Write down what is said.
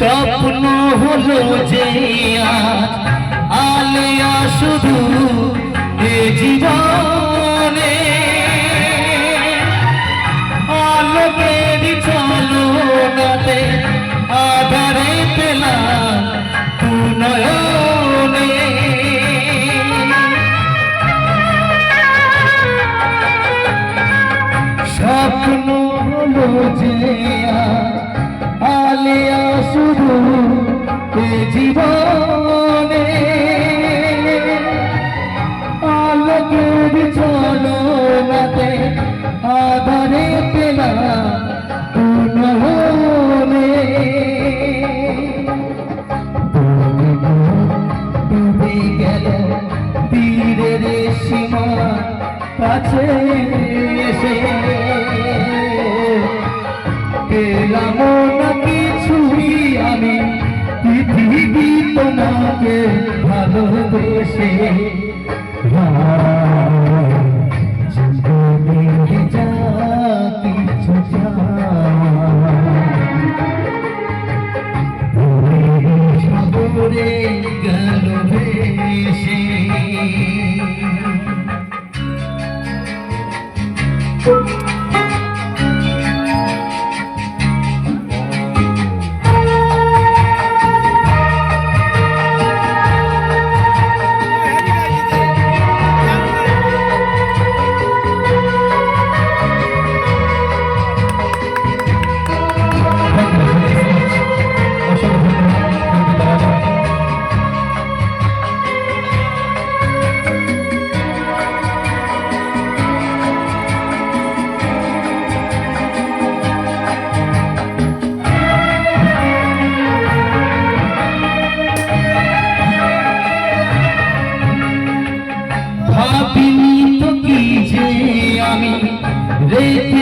স্বপ্ন হলো যে আজ শুধু এ জীবনে। আলোকের চলো নাতে, আধারে পেলাম স্বপ্ন হলো যে আলিয়া শুধু জীবনে। আলোকের চলো রাতে আধারে পেলা পুনহনে ডুবে গেল তীরের সীমা কাছে ভালোবেসে জীবনে যা কিছু সাগরে গেল ভেসে ভাবিনি তো Baby.